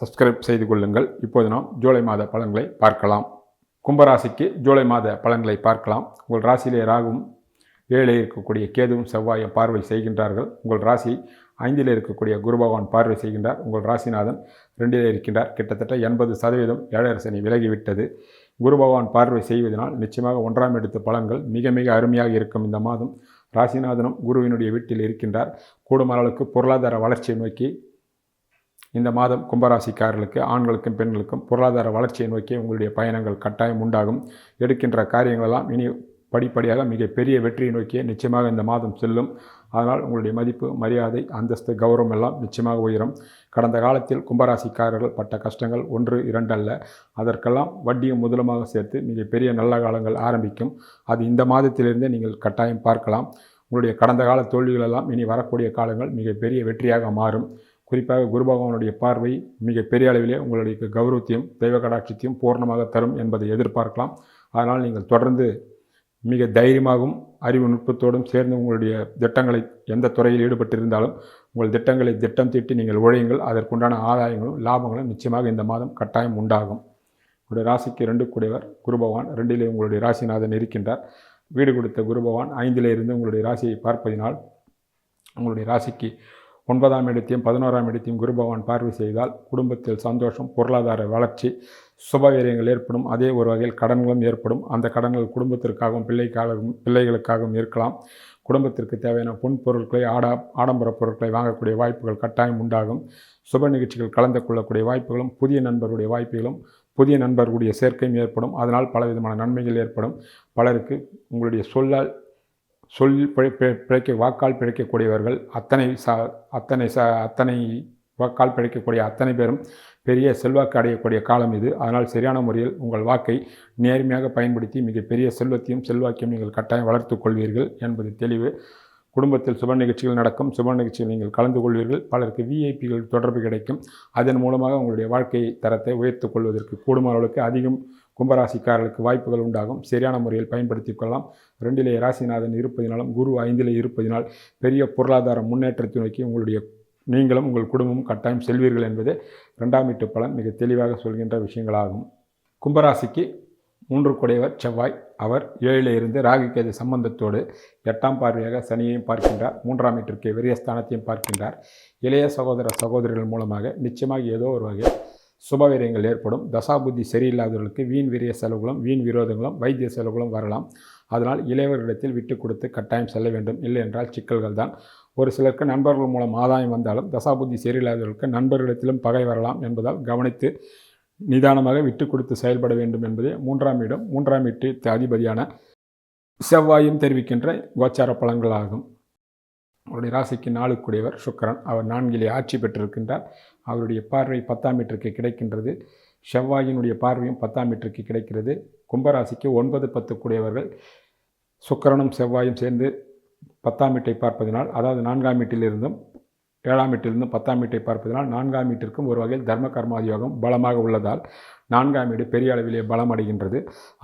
Subscribe செய்து கொள்ளுங்கள் இப்போது நாம் ஜூலை மாத பலன்களை பார்க்கலாம். கும்பராசிக்கு ஜூலை மாத பலன்களை பார்க்கலாம். உங்கள் ராசியிலே ராகும் ஏழிலே இருக்கக்கூடிய கேதுவும் செவ்வாயும் பார்வை செய்கின்றார்கள். உங்கள் ராசி ஐந்திலே இருக்கக்கூடிய குரு பகவான் பார்வை செய்கின்றார். உங்கள் ராசிநாதன் ரெண்டிலே இருக்கின்றார். கிட்டத்தட்ட எண்பது சதவீதம் ஏழரசனி விலகிவிட்டது. குரு பகவான் பார்வை செய்வதனால் நிச்சயமாக ஒன்றாம் எடுத்த பலன்கள் மிக மிக அருமையாக இருக்கும். இந்த மாதம் ராசிநாதனும் குருவினுடைய வீட்டில் இருக்கின்றார். கூடுமளவுக்கு பொருளாதார வளர்ச்சியை நோக்கி இந்த மாதம் கும்பராசிக்காரர்களுக்கு ஆண்களுக்கும் பெண்களுக்கும் பொருளாதார வளர்ச்சியை நோக்கி உங்களுடைய பயணங்கள் கட்டாயம் உண்டாகும். எடுக்கின்ற காரியங்களெல்லாம் இனி படிப்படியாக மிகப்பெரிய வெற்றியை நோக்கியே நிச்சயமாக இந்த மாதம் செல்லும். அதனால் உங்களுடைய மதிப்பு மரியாதை அந்தஸ்து கௌரவம் எல்லாம் நிச்சயமாக உயரும். கடந்த காலத்தில் கும்பராசிக்காரர்கள் பட்ட கஷ்டங்கள் ஒன்று இரண்டு அல்ல. அதற்கெல்லாம் வட்டியும் முதலுமாக சேர்த்து மிகப்பெரிய நல்ல காலங்கள் ஆரம்பிக்கும். அது இந்த மாதத்திலிருந்தே நீங்கள் கட்டாயம் பார்க்கலாம். உங்களுடைய கடந்த கால தோல்விகளெல்லாம் இனி வரக்கூடிய காலங்கள் மிகப்பெரிய வெற்றியாக மாறும். குறிப்பாக குரு பகவானுடைய பார்வை மிக பெரிய அளவிலே உங்களுடைய கௌரவத்தையும் தெய்வ கடாட்சியத்தையும் பூர்ணமாக தரும் என்பதை எதிர்பார்க்கலாம். அதனால் நீங்கள் தொடர்ந்து மிக தைரியமாகவும் அறிவு நுட்பத்தோடும் சேர்ந்து உங்களுடைய திட்டங்களை எந்த துறையில் ஈடுபட்டிருந்தாலும் உங்கள் திட்டங்களை திட்டம் தீட்டி நீங்கள் உழையுங்கள் அதற்குண்டான ஆதாயங்களும் லாபங்களும் நிச்சயமாக இந்த மாதம் கட்டாயம் உண்டாகும். உங்களுடைய ராசிக்கு ரெண்டு கூடியவர் குரு பகவான். ரெண்டிலே உங்களுடைய ராசிநாதன் இருக்கின்றார். வீடு கொடுத்த குரு பகவான். ஐந்திலே இருந்து உங்களுடைய ராசியை பார்ப்பதினால் உங்களுடைய ராசிக்கு ஒன்பதாம் இடத்தையும் பதினோராம் இடத்தையும் குரு பகவான் பார்வை செய்தால் குடும்பத்தில் சந்தோஷம் பொருளாதார வளர்ச்சி சுபவீரியங்கள் ஏற்படும். அதே ஒரு வகையில் கடன்களும் ஏற்படும். அந்த கடன்கள் குடும்பத்திற்காகவும் பிள்ளைக்காகவும் பிள்ளைகளுக்காகவும் இருக்கலாம். குடும்பத்திற்கு தேவையான பொன் பொருட்களை ஆடா ஆடம்பர பொருட்களை வாங்கக்கூடிய வாய்ப்புகள் கட்டாயம் உண்டாகும். சுப நிகழ்ச்சிகள் கலந்து கொள்ளக்கூடிய வாய்ப்புகளும் புதிய நண்பருடைய வாய்ப்புகளும் புதிய நண்பர்களுடைய சேர்க்கையும் ஏற்படும். அதனால் பலவிதமான நன்மைகள் ஏற்படும். பலருக்கு உங்களுடைய சொல்லால் சொல் பிழை பிழைக்க வாக்கால் பிழைக்கக்கூடியவர்கள் அத்தனை ச அத்தனை ச அத்தனை வாக்கால் பிழைக்கக்கூடிய அத்தனை பேரும் பெரிய செல்வாக்கு அடையக்கூடிய காலம் இது. அதனால் சரியான முறையில் உங்கள் வாக்கை நேர்மையாக பயன்படுத்தி மிகப்பெரிய செல்வத்தையும் செல்வாக்கையும் நீங்கள் கட்டாயம் வளர்த்துக் கொள்வீர்கள் என்பது தெளிவு. குடும்பத்தில் சுப நிகழ்ச்சிகள் நடக்கும். சுப நிகழ்ச்சியில் நீங்கள் கலந்து கொள்வீர்கள். பலருக்கு விஐபிகள் தொடர்பு கிடைக்கும். அதன் மூலமாக உங்களுடைய வாழ்க்கை தரத்தை உயர்த்து கொள்வதற்கு கூடுமான அளவுக்கு அதிகம் கும்பராசிக்காரர்களுக்கு வாய்ப்புகள் உண்டாகும். சரியான முறையில் பயன்படுத்தி கொள்ளலாம். ரெண்டிலே ராசிநாதன் இருப்பதினாலும் குரு ஐந்திலே இருப்பதினால் பெரிய பொருளாதார முன்னேற்றத்தை நோக்கி உங்களுடைய நீங்களும் உங்கள் குடும்பமும் கட்டாயம் செல்வீர்கள் என்பது ரெண்டாம் வீட்டு பலன். மிக தெளிவாக சொல்கின்ற விஷயங்களாகும். கும்பராசிக்கு மூன்று குடையவர் செவ்வாய். அவர் ஏழில் இருந்து ராகுகேது சம்பந்தத்தோடு எட்டாம் பார்வையாக சனியையும் பார்க்கின்றார். மூன்றாம் வீட்டிற்கு விரயஸ்தானத்தையும் பார்க்கின்றார். இளைய சகோதர சகோதரிகள் மூலமாக நிச்சயமாக ஏதோ ஒரு வகையில் சுபவீரியங்கள் ஏற்படும். தசாபுத்தி சரியில்லாதவர்களுக்கு வீண் விரிய செலவுகளும் வீண் விரோதங்களும் வைத்திய செலவுகளும் வரலாம். அதனால் இளையவர்களிடத்தில் விட்டு கொடுத்து கட்டாயம் செல்ல வேண்டும். இல்லை என்றால் சிக்கல்கள் தான். ஒரு சிலருக்கு நண்பர்கள் மூலம் ஆதாயம் வந்தாலும் தசாபுத்தி சரியில்லாதவர்களுக்கு நண்பர்களிடத்திலும் பகை வரலாம் என்பதால் கவனித்து நிதானமாக விட்டு கொடுத்து செயல்பட வேண்டும் என்பதே மூன்றாம் இடம். மூன்றாம் வீட்டு அதிபதியான செவ்வாயும் தெரிவிக்கின்ற கோச்சார பலன்களாகும் அவருடைய ராசிக்கு நாளுக்குடையவர் சுக்கிரன். அவர் நான்கிலே ஆட்சி பெற்றிருக்கின்றார். அவருடைய பார்வை பத்தாம் மீட்டருக்கு கிடைக்கின்றது. செவ்வாயினுடைய பார்வையும் பத்தாம் மீட்டருக்கு கிடைக்கிறது. கும்பராசிக்கு ஒன்பது பத்து கூடியவர்கள் சுக்கரனும் செவ்வாயும் சேர்ந்து பத்தாம் வீட்டை பார்ப்பதினால் அதாவது நான்காம் வீட்டிலிருந்தும் ஏழாம் வீட்டிலிருந்து பத்தாம் வீட்டை பார்ப்பதனால் நான்காம் வீட்டிற்கும் ஒரு வகையில் தர்ம கர்மாதியோகம் பலமாக உள்ளதால் நான்காம் வீடு பெரிய அளவிலே பலம் அடைகின்றது.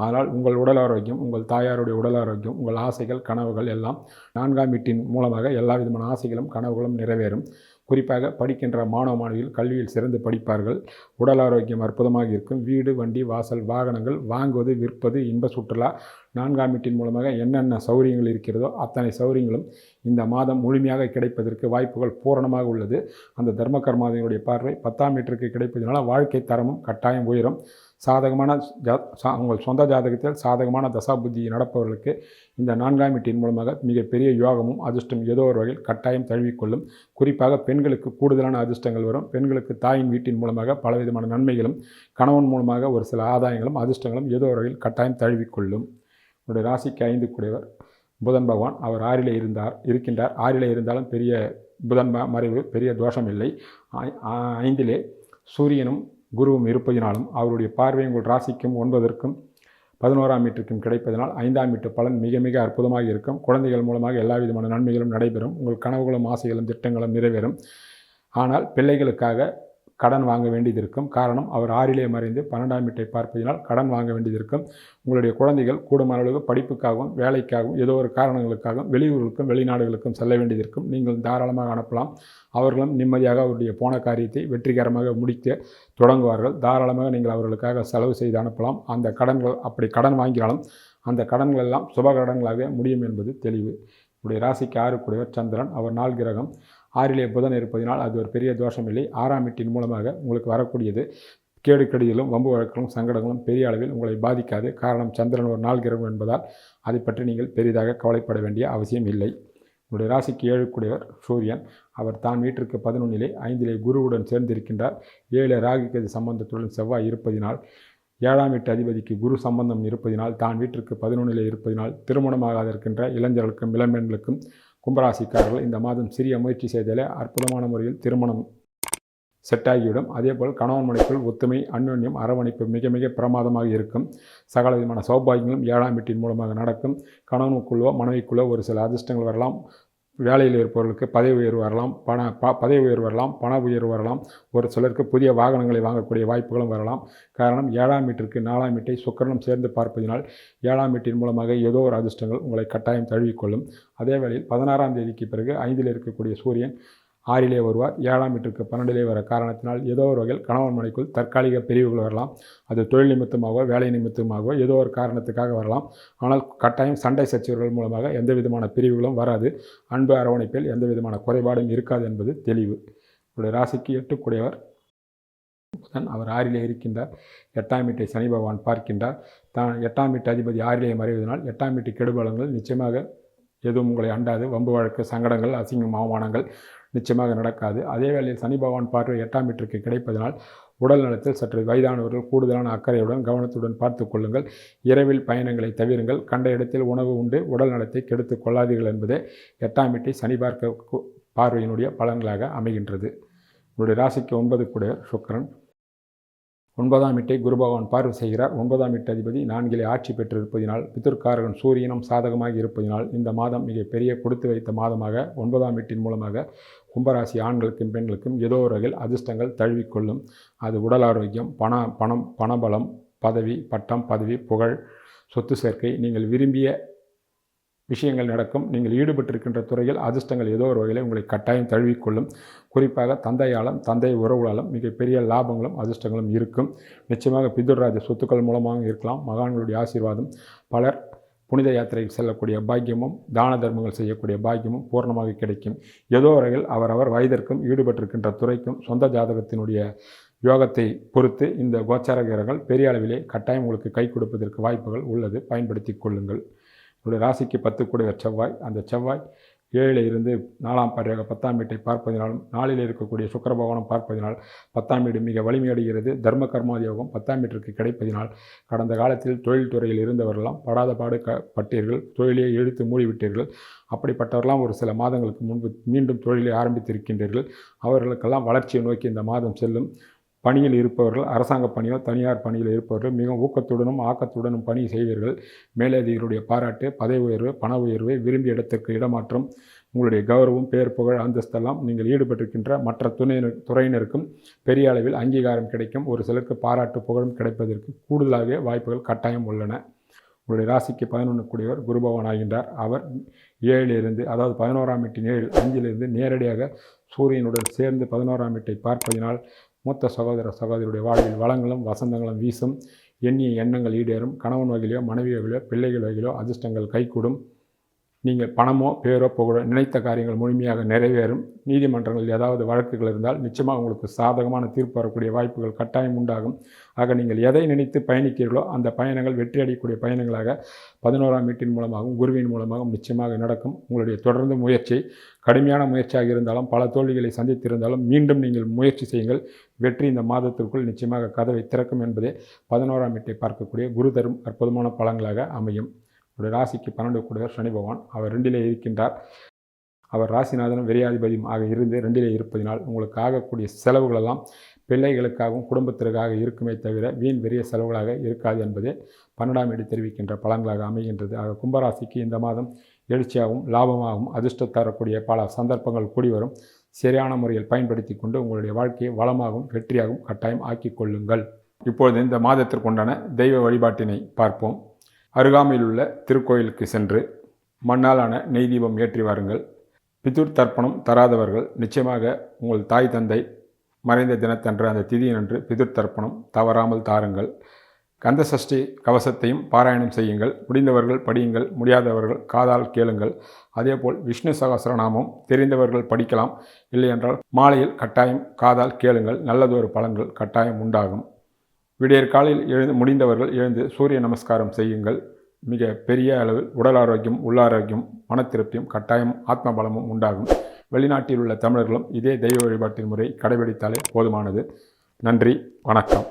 ஆனால் உங்கள் உடல் ஆரோக்கியம் உங்கள் தாயாருடைய உடல் ஆரோக்கியம் உங்கள் ஆசைகள் கனவுகள் எல்லாம் நான்காம் வீட்டின் மூலமாக எல்லா விதமான ஆசைகளும் கனவுகளும் நிறைவேறும். குறிப்பாக படிக்கின்ற மாணவ மாணவிகள் கல்வியில் சிறந்து படிப்பார்கள். உடல் ஆரோக்கியம் அற்புதமாக இருக்கும். வீடு வண்டி வாசல் வாகனங்கள் வாங்குவது விற்பது இன்ப சுற்றுலா நான்காம் வீட்டின் மூலமாக என்னென்ன சௌரியங்கள் இருக்கிறதோ அத்தனை சௌரியங்களும் இந்த மாதம் முழுமையாக கிடைப்பதற்கு வாய்ப்புகள் பூரணமாக உள்ளது. அந்த தர்ம கர்மாதிகளுடைய பார்வை பத்தாம் மீட்டருக்கு கிடைப்பதனால வாழ்க்கை தரமும் கட்டாயம் உயரும். சாதகமான ஜா சா உங்கள் சொந்த ஜாதகத்தில் சாதகமான தசாபுத்தி நடப்பவர்களுக்கு இந்த நான்காம் வீட்டின் மூலமாக மிகப்பெரிய யோகமும் அதிர்ஷ்டம் ஏதோ ஒரு வகையில் கட்டாயம் தழுவிக்கொள்ளும். குறிப்பாக பெண்களுக்கு கூடுதலான அதிர்ஷ்டங்கள் வரும். பெண்களுக்கு தாயின் வீட்டின் மூலமாக பலவிதமான நன்மைகளும் கணவன் மூலமாக ஒரு சில ஆதாயங்களும் அதிர்ஷ்டங்களும் ஏதோ ஒரு வகையில் கட்டாயம் தழுவிக்கொள்ளும். உங்களுடைய ராசிக்கு ஐந்து கூடியவர். புதன் பகவான் அவர் ஆறிலே இருந்தார் இருக்கின்றார். ஆறிலே இருந்தாலும் பெரிய புதன் மறைவு பெரிய தோஷம் இல்லை. ஐந்திலே சூரியனும் குருவும் இருப்பதினாலும் அவருடைய பார்வை உங்கள் ராசிக்கும் ஒன்பதற்கும் பதினோராம் வீட்டிற்கும் கிடைப்பதனால் ஐந்தாம் வீட்டு பலன் மிக மிக அற்புதமாக இருக்கும். குழந்தைகள் மூலமாக எல்லா விதமான நன்மைகளும் நடைபெறும். உங்கள் கனவுகளும் ஆசைகளும் திட்டங்களும் நிறைவேறும். ஆனால் பிள்ளைகளுக்காக கடன் வாங்க வேண்டியது இருக்கும் காரணம் அவர் ஆறிலே மறைந்து பன்னெண்டாம் வீட்டை பார்ப்பதினால் கடன் வாங்க வேண்டியது இருக்கும் உங்களுடைய குழந்தைகள் கூடுமான அளவு படிப்புக்காகவும் வேலைக்காகவும் ஏதோ ஒரு காரணங்களுக்காகவும் வெளியூர்களுக்கும் வெளிநாடுகளுக்கும் செல்ல வேண்டியது இருக்கும் நீங்கள் தாராளமாக அனுப்பலாம். அவர்களும் நிம்மதியாக அவருடைய போன காரியத்தை வெற்றிகரமாக முடிக்க தொடங்குவார்கள். தாராளமாக நீங்கள் அவர்களுக்காக செலவு செய்து அனுப்பலாம். அந்த கடன்கள் அப்படி கடன் வாங்கினாலும் அந்த கடன்கள் எல்லாம் சுப கடன்களாக முடியும் என்பது தெளிவு. உடைய ராசிக்கு ஆறுக்குடையவர் சந்திரன். அவர் நாள் கிரகம் ஆறிலே புதன் இருப்பதினால் அது ஒரு பெரிய தோஷம் இல்லை. ஆறாம் வீட்டின் மூலமாக உங்களுக்கு வரக்கூடியது கேடு கடிதலும் வம்பு வழக்குகளும் சங்கடங்களும் பெரிய அளவில் உங்களை பாதிக்காது. காரணம் சந்திரன் ஒரு நாள் கிரகம் என்பதால் அதை பற்றி நீங்கள் பெரிதாக கவலைப்பட வேண்டிய அவசியம் இல்லை. உங்களுடைய ராசிக்கு ஏழுக்குடையவர் சூரியன். அவர் தான் வீட்டிற்கு பதினொன்னிலே ஐந்திலே குருவுடன் சேர்ந்திருக்கின்றார். ஏழு ராகுக்கு சம்பந்தத்துடன் செவ்வாய் இருப்பதினால் ஏழாம் வீட்டு அதிபதிக்கு குரு சம்பந்தம் இருப்பதினால் தான் வீட்டிற்கு பதினொன்றிலே இருப்பதினால் திருமணமாகாத இருக்கின்ற இளைஞர்களுக்கும் இளம்பெண்களுக்கும் கும்பராசிக்காரர்கள் இந்த மாதம் சிறிய முயற்சி செய்தாலே அற்புதமான முறையில் திருமணம் செட்டாகிவிடும். அதேபோல் கணவன் மனைக்குள் ஒத்துமை அந்யோன்யம் அரவணைப்பு மிக மிக பிரமாதமாக இருக்கும். சகல விதமான சௌபாகியங்களும் ஏழாம் வீட்டின் மூலமாக நடக்கும். கணவனுக்குள்ளோ மனைவிக்குள்ளோ ஒரு சில அதிர்ஷ்டங்கள் வரலாம். வேலையில் இருப்பவர்களுக்கு பதவி உயர்வு வரலாம் பண ப பதவி உயர்வு வரலாம் பண உயர்வு வரலாம். ஒரு சிலருக்கு புதிய வாகனங்களை வாங்கக்கூடிய வாய்ப்புகளும் வரலாம். காரணம் ஏழாம் வீட்டிற்கு நாலாம் வீட்டை சுக்கரனும் சேர்ந்து பார்ப்பதினால் ஏழாம் வீட்டின் மூலமாக ஏதோ ஒரு அதிர்ஷ்டங்கள் உங்களை கட்டாயம் தழுவிக்கொள்ளும் அதே வேளையில் பதினாறாம் தேதிக்கு பிறகு ஐந்தில் இருக்கக்கூடிய சூரியன் ஆறிலே வருவார். ஏழாம் வீட்டிற்கு பன்னெண்டிலே வர காரணத்தினால் ஏதோ ஒரு வகையில் கணவன் மனைக்குள் தற்காலிக பிரிவுகள் வரலாம். அது தொழில் நிமித்தமாகவோ வேலை நிமித்தமாகவோ ஏதோ ஒரு காரணத்துக்காக வரலாம். ஆனால் கட்டாயம் சண்டை சச்சிவர்கள் மூலமாக எந்த விதமான பிரிவுகளும் வராது. அன்பு அரவணைப்பில் எந்த விதமான குறைபாடும் இருக்காது என்பது தெளிவு. உங்களுடைய ராசிக்கு எட்டுக்கூடியவர் புதன். அவர் ஆறிலே இருக்கின்றார். எட்டாம் வீட்டை சனி பகவான் பார்க்கின்றார். தான் எட்டாம் வீட்டு அதிபதி ஆறிலே மறைவதனால் எட்டாம் வீட்டு கெடுபலங்கள் நிச்சயமாக எதுவும் உங்களை அண்டாது. வம்பு வழக்கு சங்கடங்கள் அசிங்கம் அவமானங்கள் நிச்சயமாக நடக்காது. அதே வேளையில் சனி பகவான் பார்வை எட்டாம் வீட்டிற்கு கிடைப்பதனால் உடல் நலத்தில் சற்று வயதானவர்கள் கூடுதலான அக்கறையுடன் கவனத்துடன் பார்த்து கொள்ளுங்கள். இரவில் பயணங்களை தவிருங்கள். கண்ட இடத்தில் உணவு உண்டு. உடல் நலத்தை கெடுத்து கொள்ளாதீர்கள் என்பதே எட்டாம் வீட்டை சனி பார்க்க பார்வையினுடைய பலன்களாக அமைகின்றது. உங்களுடைய ராசிக்கு ஒன்பது கூட சுக்கரன். ஒன்பதாம் வீட்டை குரு பகவான் பார்வை செய்கிறார். ஒன்பதாம் வீட்டு அதிபதி நான்கிலே ஆட்சி பெற்றிருப்பதினால் பித்திருக்காரகன் சூரியனும் சாதகமாக இருப்பதினால் இந்த மாதம் மிக பெரிய கொடுத்து வைத்த மாதமாக ஒன்பதாம் வீட்டின் மூலமாக கும்பராசி ஆண்களுக்கும் பெண்களுக்கும் ஏதோ ஒரு வகையில் அதிர்ஷ்டங்கள் தழுவிக்கொள்ளும். அது உடல் ஆரோக்கியம் பண பணம் பணபலம் பதவி பட்டம் பதவி புகழ் சொத்து சேர்க்கை நீங்கள் விரும்பிய விஷயங்கள் நடக்கும். நீங்கள் ஈடுபட்டிருக்கின்ற துறையில் அதிர்ஷ்டங்கள் ஏதோ ஒரு வகையில் உங்களை கட்டாயம் தழுவிக்கொள்ளும். குறிப்பாக தந்தையாலும் தந்தை உறவுகளாலும் மிகப்பெரிய லாபங்களும் அதிர்ஷ்டங்களும் இருக்கும். நிச்சயமாக பிதுர்ராஜ சொத்துக்கள் மூலமாக இருக்கலாம். மகான்களுடைய ஆசீர்வாதம். பலர் புனித யாத்திரைக்கு செல்லக்கூடிய பாக்கியமும் தான தர்மங்கள் செய்யக்கூடிய பாக்கியமும் பூர்ணமாக கிடைக்கும். ஏதோ வரையில் அவரவர் வயதிற்கும் ஈடுபட்டிருக்கின்ற துறைக்கும் சொந்த ஜாதகத்தினுடைய யோகத்தை பொறுத்து இந்த கோச்சார கிரகங்கள் பெரிய அளவிலே கட்டாயம் உங்களுக்கு கை கொடுப்பதற்கு வாய்ப்புகள் உள்ளது. பயன்படுத்தி கொள்ளுங்கள். உங்களுடைய ராசிக்கு பத்து கூட செவ்வாய். அந்த செவ்வாய் ஏழில் இருந்து நாலாம் பார்வையாக பத்தாம் வீட்டை பார்ப்பதினாலும் நாளில் இருக்கக்கூடிய சுக்கர பகவானம் பார்ப்பதினால் பத்தாம் வீடு மிக வலிமையடைகிறது தர்ம கர்மாதியோகம் பத்தாம் வீட்டிற்கு கிடைப்பதினால் கடந்த காலத்தில் தொழில் துறையில் இருந்தவர்களாம் படாத பாடு க பட்டீர்கள் தொழிலையே இழுத்து மூடிவிட்டீர்கள் அப்படிப்பட்டவர்களாம் ஒரு சில மாதங்களுக்கு முன்பு மீண்டும் தொழிலை ஆரம்பித்திருக்கின்றீர்கள். அவர்களுக்கெல்லாம் வளர்ச்சியை நோக்கி இந்த மாதம் செல்லும். பணியில் இருப்பவர்கள் அரசாங்க பணியோ தனியார் பணியில் இருப்பவர்கள் மிகவும் ஊக்கத்துடனும் ஆக்கத்துடனும் பணி செய்வீர்கள். மேலதிகளுடைய பாராட்டு பதவி உயர்வு பண உயர்வு விரும்பிய இடத்திற்கு இடமாற்றம் உங்களுடைய கௌரவம் பேர் புகழ் அந்தஸ்தெல்லாம் நீங்கள் ஈடுபட்டிருக்கின்ற மற்ற துணையினர் துறையினருக்கும் பெரிய அளவில் அங்கீகாரம் கிடைக்கும். ஒரு சிலருக்கு பாராட்டு புகழும் கிடைப்பதற்கு கூடுதலாக வாய்ப்புகள் கட்டாயம் உள்ளன. உங்களுடைய ராசிக்கு பதினொன்று கூடியவர் குருபவன் ஆகின்றார். அவர் ஏழிலிருந்து அதாவது பதினோராம் எட்டின் ஏழு அஞ்சிலிருந்து நேரடியாக சூரியனுடன் சேர்ந்து பதினோராம் எட்டை பார்ப்பதினால் மூத்த சகோதர சகோதரியுடைய வாழ்வில் வளங்களும் வசந்தங்களும் வீசும். எண்ணிய எண்ணங்கள் ஈடேறும். கணவன் வகையிலோ மனைவி வகையிலோ பிள்ளைகள் வகையிலோ அதிர்ஷ்டங்கள் கைகூடும். நீங்கள் பணமோ பேரோ புகழோ நினைத்த காரியங்கள் முழுமையாக நிறைவேறும். நீதிமன்றங்களில் ஏதாவது வழக்குகள் இருந்தால் நிச்சயமாக உங்களுக்கு சாதகமான தீர்ப்பு வரக்கூடிய வாய்ப்புகள் கட்டாயம் உண்டாகும். ஆக நீங்கள் எதை நினைத்து பயணிக்கிறீர்களோ அந்த பயணங்கள் வெற்றி அடையக்கூடிய பயணங்களாக பதினோராம் வீட்டின் மூலமாகவும் குருவின் மூலமாகவும் நிச்சயமாக நடக்கும். உங்களுடைய தொடர்ந்து முயற்சி கடுமையான முயற்சியாக இருந்தாலும் பல தோல்விகளை சந்தித்திருந்தாலும் மீண்டும் நீங்கள் முயற்சி செய்யுங்கள். வெற்றி இந்த மாதத்திற்குள் நிச்சயமாக கதவை திறக்கும் என்பதே பதினோராம் வீட்டை பார்க்கக்கூடிய குரு தரும் அற்புதமான பலங்களாக அமையும். உடைய ராசிக்கு பன்னெண்டு கூடியவர் சனி பகவான். அவர் ரெண்டிலே இருக்கின்றார். அவர் ராசிநாதனும் விரையாதிபதியும் ஆக இருந்து ரெண்டிலே இருப்பதினால் உங்களுக்கு ஆகக்கூடிய செலவுகளெல்லாம் பிள்ளைகளுக்காகவும் குடும்பத்திற்காக இருக்குமே தவிர வீண் பெரிய செலவுகளாக இருக்காது என்பதே பன்னெண்டாம் ஏடி தெரிவிக்கின்ற பலன்களாக அமைகின்றது. ஆக கும்பராசிக்கு இந்த மாதம் எழுச்சியாகவும் லாபமாகவும் அதிர்ஷ்டம் தரக்கூடிய பல சந்தர்ப்பங்கள் கூடி வரும். சரியான முறையில் பயன்படுத்தி கொண்டு உங்களுடைய வாழ்க்கையை வளமாகவும் வெற்றியாகவும் கட்டாயம் ஆக்கிக் கொள்ளுங்கள். இப்பொழுது இந்த மாதத்திற்குண்டான தெய்வ வழிபாட்டினை பார்ப்போம். அருகாமையில் உள்ள திருக்கோயிலுக்கு சென்று மண்ணாலான நெய் தீபம் ஏற்றி வாருங்கள். பிதுர் தர்ப்பணம் தராதவர்கள் நிச்சயமாக உங்கள் தாய் தந்தை மறைந்த தினத்தன்று அந்த திதியன்று பிதுர் தர்ப்பணம் தவறாமல் தாருங்கள். கந்த சஷ்டி கவசத்தையும் பாராயணம் செய்யுங்கள். முடிந்தவர்கள் படியுங்கள். முடியாதவர்கள் காதால் கேளுங்கள். அதேபோல் விஷ்ணு சகசரநாமம் தெரிந்தவர்கள் படிக்கலாம். இல்லையென்றால் மாலையில் கட்டாயம் காதால் கேளுங்கள். நல்லதொரு பலன்கள் கட்டாயம் உண்டாகும். விடியற் காலையில் எழுந்து முடிந்தவர்கள் எழுந்து சூரிய நமஸ்காரம் செய்யுங்கள். மிக பெரிய அளவில் உடல் ஆரோக்கியம் உள்ளாரோக்கியம் மன திருப்தியும் கட்டாயம் ஆத்ம பலமும் உண்டாகும். வெளிநாட்டில் உள்ள தமிழர்களும் இதே தெய்வ வழிபாட்டின் முறை கடைபிடித்தாலே போதுமானது. நன்றி வணக்கம்.